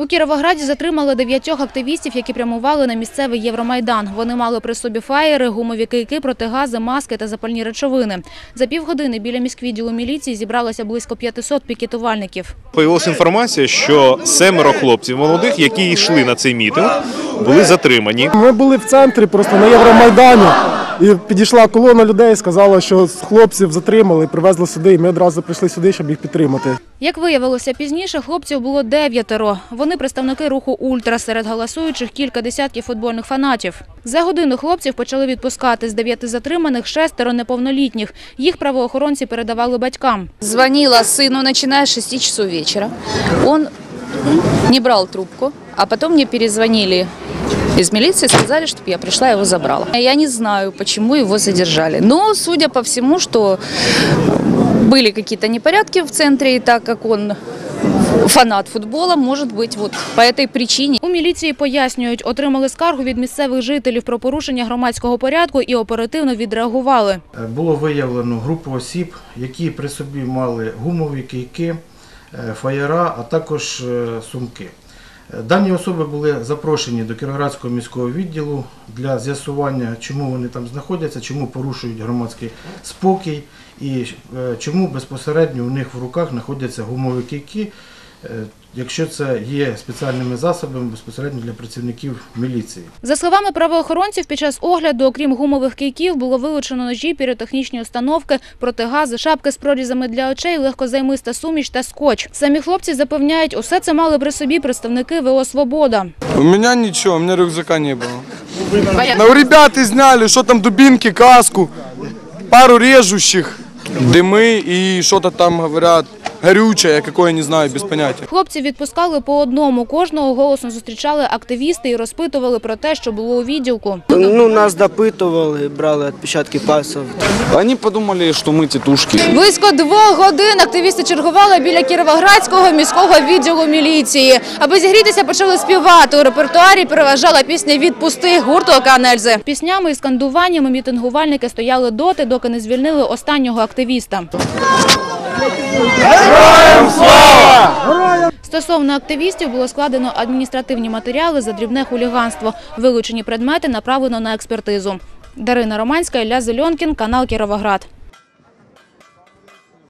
У Кіровограді затримали дев'ятьох активістів, які прямували на місцевий Євромайдан. Вони мали при собі фаєри, гумові кийки, протигази, маски та запальні речовини. За півгодини біля міськвідділу міліції зібралося близько 500 пікетувальників. Появилася інформація, що семеро хлопців молодих, які йшли на цей мітинг, були затримані. Ми були в центрі просто на Євромайдані. І підійшла колона людей, сказала, що хлопців затримали, привезли сюди, і ми одразу прийшли сюди, щоб їх підтримати. Як виявилося пізніше, хлопців було дев'ятеро. Вони представники руху «Ультра». Серед голосуючих кілька десятків футбольних фанатів. За годину хлопців почали відпускати. З дев'яти затриманих шестеро неповнолітніх. Їх правоохоронці передавали батькам. Звонила сыну, начиная с 6 часов вечера. Он не брал трубку, а потом мне перезвонили из милиции, сказали, чтобы я пришла и его забрала. Я не знаю, почему его задержали. Но, судя по всему, что были какие-то непорядки в центре, и так как он фанат футбола, может быть, вот по этой причине У міліції пояснюють, отримали скаргу від місцевих жителів про порушення громадського порядку і оперативно відреагували. Е, Було виявлено групу осіб, які при собі мали гумові кийки, е, фаєра, а також е, сумки. Дані особи були запрошені до Кіровоградського міського відділу для з'ясування, чому вони там знаходяться, чому порушують громадський спокій і е, чому безпосередньо у них в руках знаходяться гумові кийки, е, якщо це є спеціальними засобами безпосередньо для працівників міліції. За словами правоохоронців, під час огляду, окрім гумових кийків, було вилучено ножі, піротехнічні установки, протигази, шапки з прорізами для очей, легкозаймиста суміш та скотч. Самі хлопці запевняють, усе це мали при собі представники ВО «Свобода». У меня ничего, у меня рюкзака не было. Но у ребят изняли, что там дубинки, каску, пару режущих, дымы и что-то там говорят горючее, какое не знаю, без понятия. Хлопців відпускали по одному. Кожного голосно зустрічали активісти і розпитували про те, що було у відділку. Ну, нас допитували, брали відпечатки пальців. Они подумали, что мы тетушки. Близько двох годин активісти чергували біля Кіровоградського міського відділу міліції. Аби зігрітися, почали співати. У репертуарі переважала пісня «Відпусти» гурту «Океанельзи». Піснями і скандуваннями мітингувальники стояли доти, доки не звільнили останнього активіста. Стосовно активістів було складено адміністративні матеріали за дрібне хуліганство. Вилучені предмети направлено на експертизу. Дарина Романська, Ілля Зельонкін, канал Кіровоград.